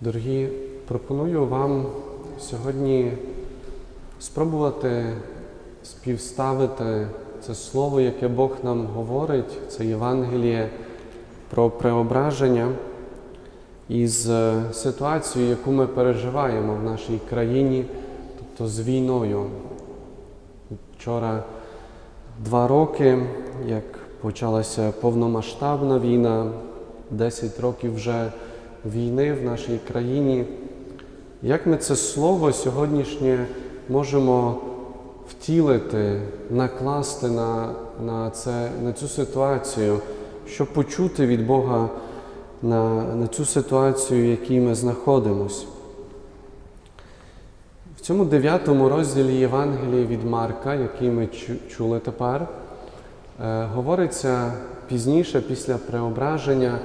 Дорогі, пропоную вам сьогодні спробувати співставити це слово, яке Бог нам говорить, це Євангеліє про преображення із е, ситуацією, яку ми переживаємо в нашій країні, тобто з війною. Вчора два роки, як почалася повномасштабна війна, 10 років вже війни в нашій країні. Як ми це слово сьогоднішнє можемо втілити, накласти на, на, це, на цю ситуацію, щоб почути від Бога на, на цю ситуацію, в якій ми знаходимося? В цьому дев'ятому розділі Євангелії від Марка, який ми чули тепер, е, говориться пізніше, після преображення,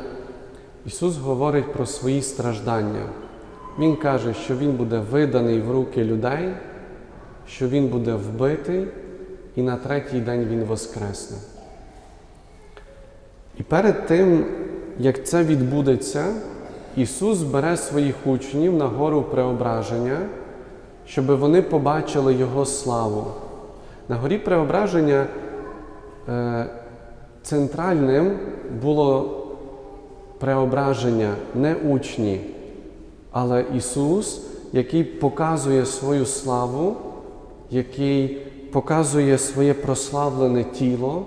Ісус говорить про свої страждання. Він каже, що Він буде виданий в руки людей, що Він буде вбитий, і на третій день Він воскресне. І перед тим, як це відбудеться, Ісус бере своїх учнів на гору преображення, щоб вони побачили Його славу. На горі преображення е, центральним було преображення не учні, але Ісус, який показує свою славу, який показує своє прославлене тіло.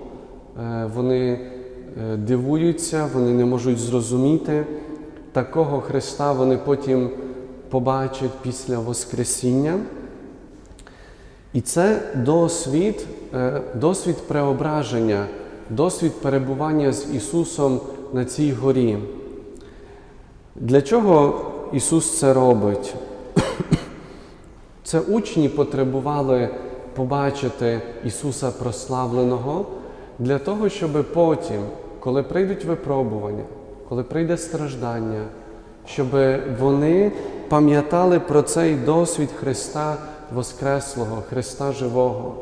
Е, Вони е, дивуються, вони не можуть зрозуміти. Такого Христа вони потім побачать після Воскресіння. І це досвід, е, досвід преображення, досвід перебування з Ісусом на цій горі. Для чого Ісус це робить? Це учні потребували побачити Ісуса прославленого для того, щоб потім, коли прийдуть випробування, коли прийде страждання, щоб вони пам'ятали про цей досвід Христа Воскреслого, Христа Живого.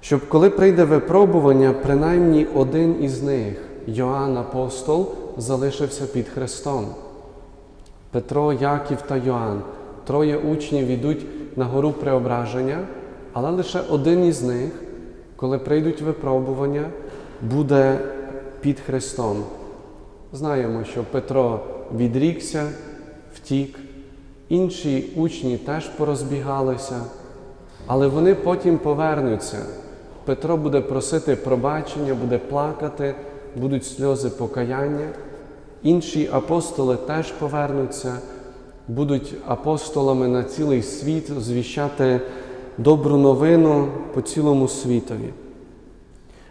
Щоб коли прийде випробування, принаймні один із них, Йоанн Апостол, залишився під Христом. Петро, Яків та Йоанн, троє учнів йдуть на гору преображення, але лише один із них, коли прийдуть випробування, буде під Христом. Знаємо, що Петро відрікся, втік, інші учні теж порозбігалися, але вони потім повернуться. Петро буде просити пробачення, буде плакати, будуть сльози покаяння. Інші апостоли теж повернуться, будуть апостолами на цілий світ звіщати добру новину по цілому світові.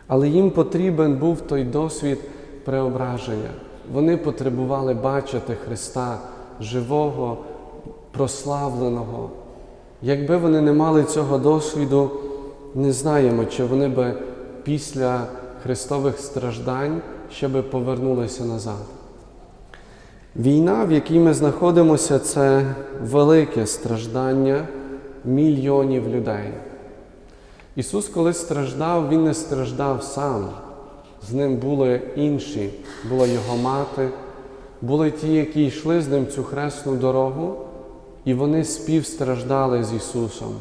Але їм потрібен був той досвід преображення. Вони потребували бачити Христа живого, прославленого. Якби вони не мали цього досвіду, не знаємо, чи вони би після Христових страждань ще би повернулися назад. Війна, в якій ми знаходимося, це велике страждання мільйонів людей. Ісус, коли страждав, Він не страждав сам. З ним були інші, була Його мати, були ті, які йшли з ним цю хресну дорогу, і вони співстраждали з Ісусом.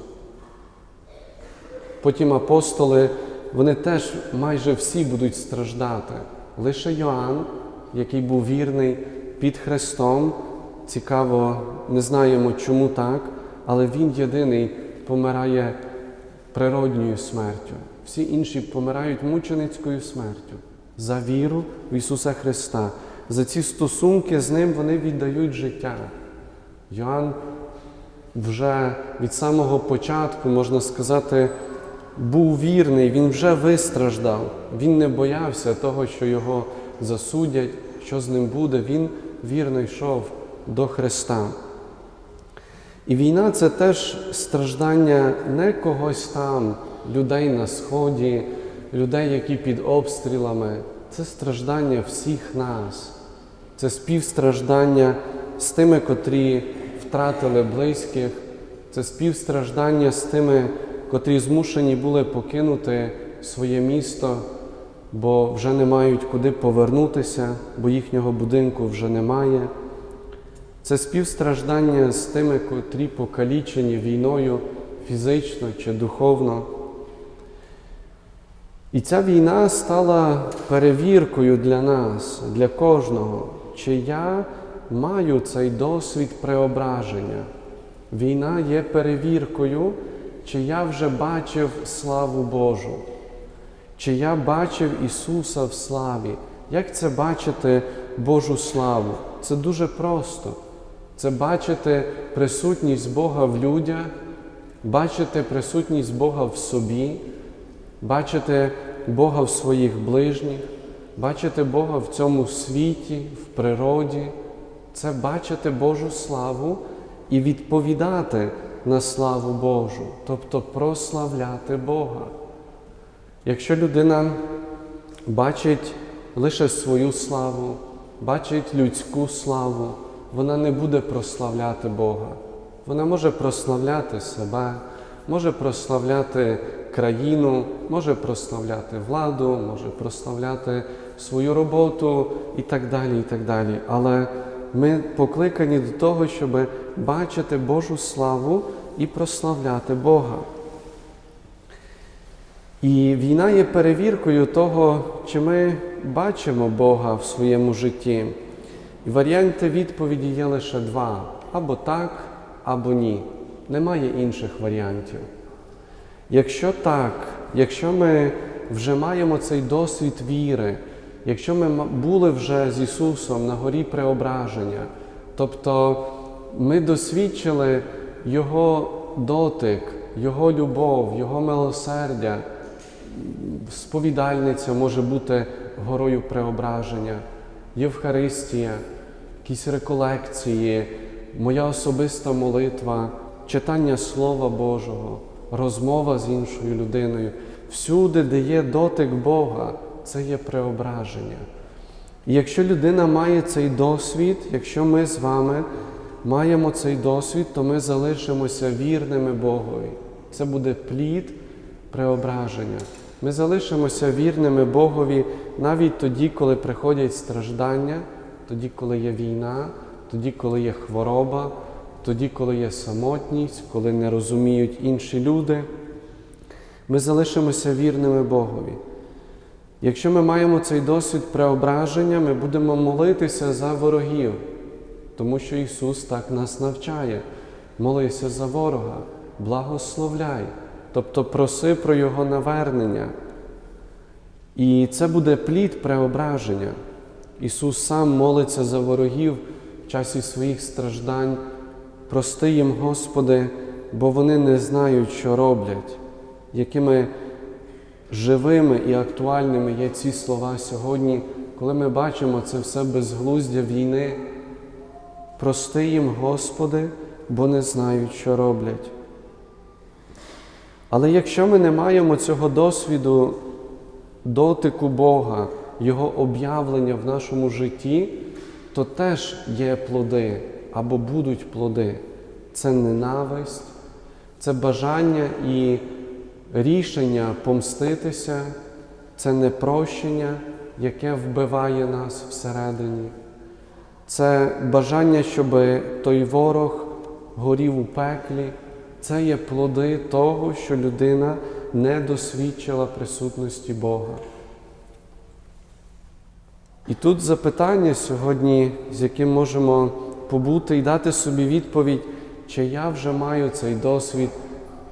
Потім апостоли, вони теж майже всі будуть страждати. Лише Йоанн, який був вірний під Христом, цікаво, не знаємо, чому так, але він єдиний помирає природньою смертю. Всі інші помирають мученицькою смертю за віру в Ісуса Христа. За ці стосунки з Ним вони віддають життя. Йоанн вже від самого початку, можна сказати, був вірний, він вже вистраждав, він не боявся того, що його засудять, що з ним буде. Він вірно йшов до Христа. І війна це теж страждання не когось там, людей на Сході, людей, які під обстрілами. Це страждання всіх нас. Це співстраждання з тими, котрі втратили близьких, це співстраждання з тими, котрі змушені були покинути своє місто, бо вже не мають куди повернутися, бо їхнього будинку вже немає. це співстраждання з тими, котрі покалічені війною фізично чи духовно. І ця війна стала перевіркою для нас, для кожного, чи я маю цей досвід преображення. Війна є перевіркою, чи я вже бачив славу Божу, чи я бачив Ісуса в славі. Як це бачити Божу славу? Це дуже просто. Це бачити присутність Бога в людях, бачити присутність Бога в собі, бачити Бога в своїх ближніх, бачити Бога в цьому світі, в природі, це бачити Божу славу і відповідати на славу Божу, тобто прославляти Бога. Якщо людина бачить лише свою славу, бачить людську славу, вона не буде прославляти Бога. Вона може прославляти себе, може прославляти країну, може прославляти владу, може прославляти свою роботу і так далі. і так далі. Але ми покликані до того, щоб бачити Божу славу і прославляти Бога. І війна є перевіркою того, чи ми бачимо Бога в своєму житті. І варіанти відповіді є лише два: або так, або ні. Немає інших варіантів. Якщо так, якщо ми вже маємо цей досвід віри, якщо ми були вже з Ісусом на горі преображення, тобто ми досвідчили Його дотик, Його любов, Його милосердя, сповідальниця може бути горою преображення, Євхаристія, якісь реколекції, моя особиста молитва, читання Слова Божого, розмова з іншою людиною. Всюди, де є дотик Бога, це є преображення. І якщо людина має цей досвід, якщо ми з вами маємо цей досвід, то ми залишимося вірними Богові. Це буде плід преображення. Ми залишимося вірними Богові навіть тоді, коли приходять страждання, тоді, коли є війна, тоді, коли є хвороба, тоді, коли є самотність, коли не розуміють інші люди. Ми залишимося вірними Богові. Якщо ми маємо цей досвід преображення, ми будемо молитися за ворогів, тому що Ісус так нас навчає. Молися за ворога, благословляй, тобто проси про Його навернення. І це буде плід преображення. Ісус сам молиться за ворогів в часі своїх страждань. Прости їм, Господи, бо вони не знають, що роблять, якими живими і актуальними є ці слова сьогодні, коли ми бачимо це все безглуздя війни. Прости їм, Господи, бо не знають, що роблять. Але якщо ми не маємо цього досвіду дотику Бога, Його об'явлення в нашому житті, то теж є плоди або будуть плоди. Це ненависть, це бажання і рішення помститися, це непрощення, яке вбиває нас всередині. Це бажання, щоб той ворог горів у пеклі. Це є плоди того, що людина не досвідчила присутності Бога. І тут запитання сьогодні, з яким можемо побути і дати собі відповідь, чи я вже маю цей досвід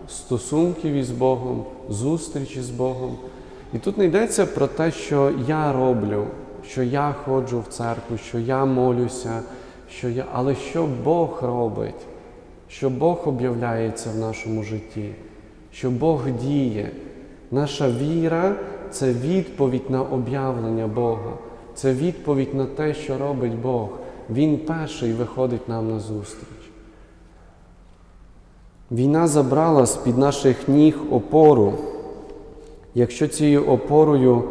стосунків із Богом, зустрічі з Богом. І тут не йдеться про те, що я роблю, що я ходжу в церкву, що я молюся, що я... але що Бог робить, що Бог об'являється в нашому житті, що Бог діє. Наша віра це відповідь на об'явлення Бога, це відповідь на те, що робить Бог. Він перший виходить нам на зустріч. Війна забрала з-під наших ніг опору. Якщо цією опорою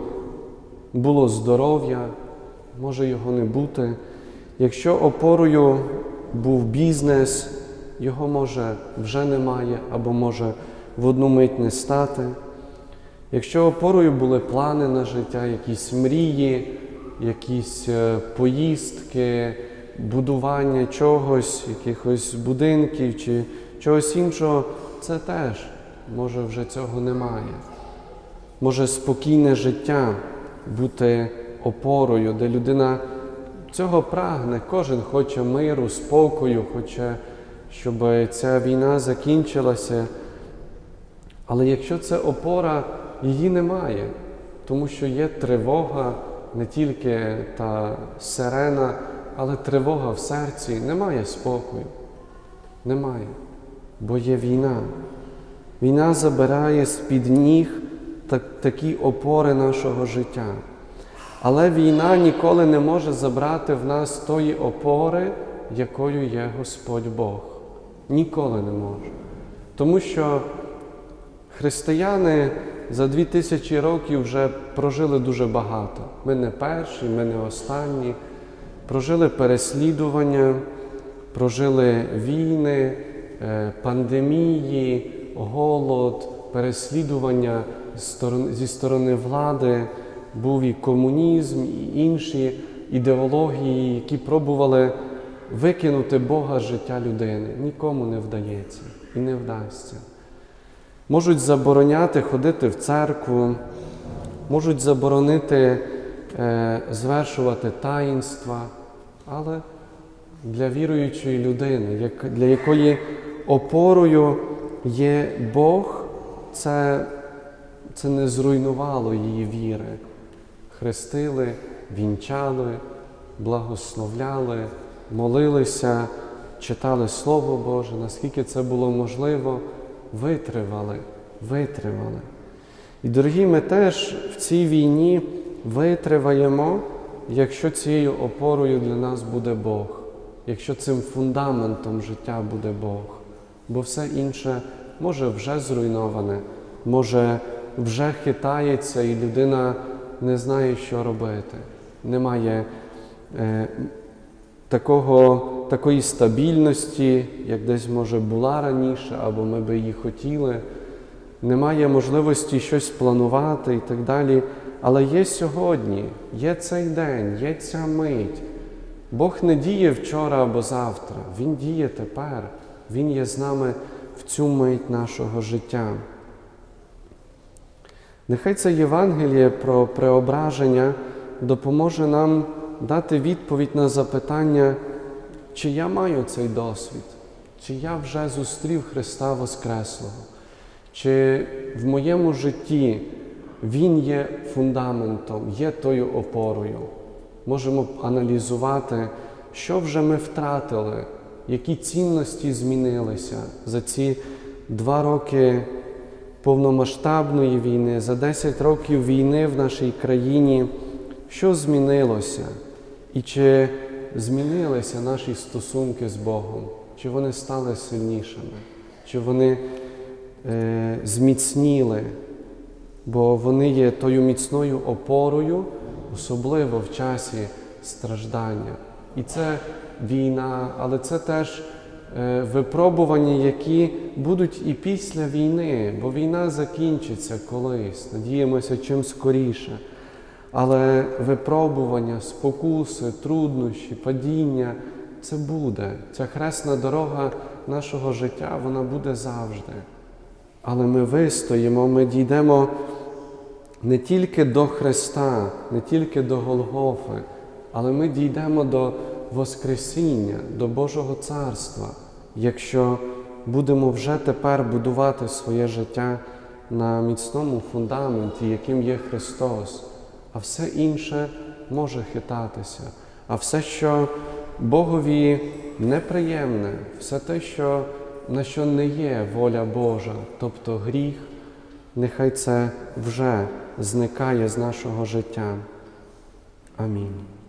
було здоров'я, може його не бути. Якщо опорою був бізнес, його може вже немає або може в одну мить не стати. Якщо опорою були плани на життя, якісь мрії, якісь поїздки, будування чогось, якихось будинків чи чогось іншого, це теж може вже цього немає. Може спокійне життя бути опорою, де людина цього прагне, кожен хоче миру, спокою, хоче, щоб ця війна закінчилася. Але якщо це опора, її немає, тому що є тривога, не тільки та сирена, але тривога в серці, немає спокою. Немає, бо є війна. Війна забирає з-під ніг так, такі опори нашого життя. Але війна ніколи не може забрати в нас тої опори, якою є Господь Бог. Ніколи не може. Тому що християни за дві тисячі років вже прожили дуже багато. Ми не перші, ми не останні. Прожили переслідування, прожили війни, пандемії, голод, переслідування зі сторони влади, був і комунізм, і інші ідеології, які пробували викинути Бога з життя людини. Нікому не вдається і не вдасться. Можуть забороняти ходити в церкву, можуть заборонити е, звершувати таїнства, але для віруючої людини, для якої опорою є Бог, це, це не зруйнувало її віри. Хрестили, вінчали, благословляли, молилися, читали Слово Боже, наскільки це було можливо, витривали, витривали. І, дорогі, ми теж в цій війні витриваємо, якщо цією опорою для нас буде Бог, якщо цим фундаментом життя буде Бог, бо все інше може вже зруйноване, може вже хитається, і людина не знає, що робити. Немає е, такого, такої стабільності, як десь може була раніше, або ми би її хотіли. Немає можливості щось планувати і так далі. Але є сьогодні, є цей день, є ця мить. Бог не діє вчора або завтра, Він діє тепер. Він є з нами в цю мить нашого життя. Нехай це Євангеліє про преображення допоможе нам дати відповідь на запитання, чи я маю цей досвід, чи я вже зустрів Христа Воскреслого, чи в моєму житті Він є фундаментом, є тою опорою. Можемо аналізувати, що вже ми втратили, які цінності змінилися за ці два роки повномасштабної війни, за 10 років війни в нашій країні, що змінилося? І чи змінилися наші стосунки з Богом? Чи вони стали сильнішими? Чи вони е, зміцніли? Бо вони є тою міцною опорою, особливо в часі страждання. І це війна, але це теж е, випробування, які будуть і після війни, бо війна закінчиться колись, надіємося чим скоріше. Але випробування, спокуси, труднощі, падіння це буде. Ця хресна дорога нашого життя, вона буде завжди. Але ми вистоїмо, ми дійдемо не тільки до Христа, не тільки до Голгофи, але ми дійдемо до Воскресіння, до Божого Царства, якщо будемо вже тепер будувати своє життя на міцному фундаменті, яким є Христос, а все інше може хитатися, а все, що Богові неприємне, все те, що, на що не є воля Божа, тобто гріх, нехай це вже зникає з нашого життя. Амінь.